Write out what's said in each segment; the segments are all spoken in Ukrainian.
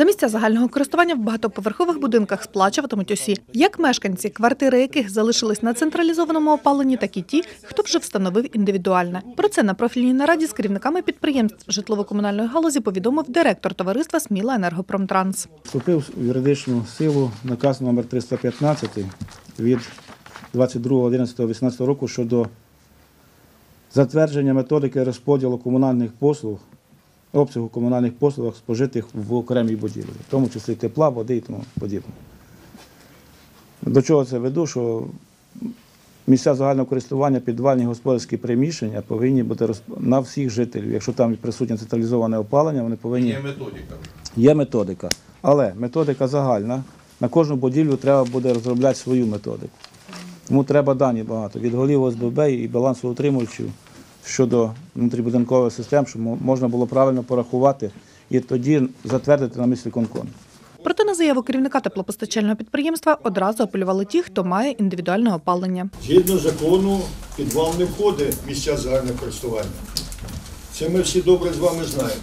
За місця загального користування в багатоповерхових будинках сплачуватимуть усі, як мешканці, квартири яких залишились на централізованому опаленні, так і ті, хто вже встановив індивідуальне. Про це на профільній нараді з керівниками підприємств житлово-комунальної галузі повідомив директор товариства Сміла Енергопромтранс. Вступив в юридичну силу наказ номер 315 від 22.11.18 року щодо затвердження методики розподілу комунальних послуг, обсягу комунальних послуг спожитих в окремій будівлі, в тому числі тепла, води і тому подібне. До чого це веду? Що місця загального користування, підвальні господарські приміщення повинні бути розп- на всіх жителів. Якщо там присутнє централізоване опалення, вони повинні Є методика. Є методика, але методика загальна. На кожну будівлю треба буде розробляти свою методику. Тому треба дані багато від голів ОСББ і балансоутримувачів щодо внутрібудинкових систем, щоб можна було правильно порахувати і тоді затвердити на місці конкон. Проте на заяву керівника теплопостачального підприємства одразу апелювали ті, хто має індивідуальне опалення. Згідно закону, підвал не входить в місця загального користування. Це ми всі добре з вами знаємо.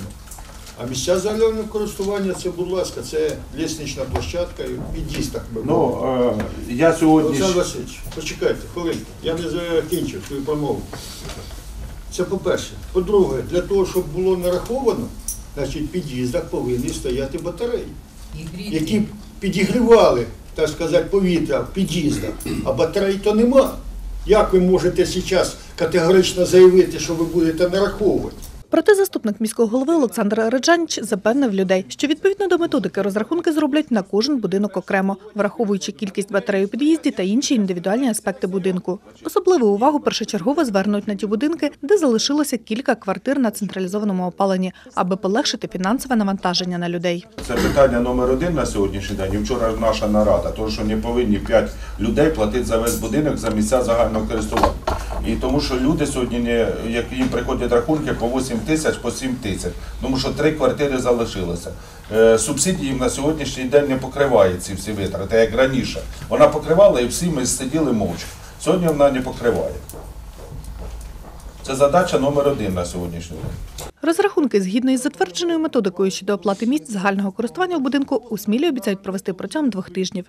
А місця загального користування це, будь ласка, це ліснична площадка і під'їзд, так би Ну, е, я сьогодні. Олександр Васильович, почекайте, хвилинку. Я не закінчив свою промову. Це по-перше. По-друге, для того, щоб було нараховано, значить в під'їздах повинні стояти батареї, які б підігрівали, так сказати, повітря в під'їздах, а батарей то нема. Як ви можете зараз категорично заявити, що ви будете нараховувати? Проте заступник міського голови Олександр Реджанч запевнив людей, що відповідно до методики розрахунки зроблять на кожен будинок окремо, враховуючи кількість батарей у під'їзді та інші індивідуальні аспекти будинку. Особливу увагу першочергово звернуть на ті будинки, де залишилося кілька квартир на централізованому опаленні, аби полегшити фінансове навантаження на людей. Це питання номер один на сьогоднішній день. Вчора наша нарада, тому що не повинні 5 людей платити за весь будинок за місця загального користування. І тому що люди сьогодні, як їм приходять рахунки по 8 тисяч, по 7 тисяч, тому що три квартири залишилося. Е, Субсидії на сьогоднішній день не покриває ці всі витрати, як раніше. Вона покривала і всі ми сиділи мовчки. Сьогодні вона не покриває. Це задача номер один на сьогоднішній день. Розрахунки згідно із затвердженою методикою щодо оплати місць загального користування в будинку у Смілі обіцяють провести протягом двох тижнів.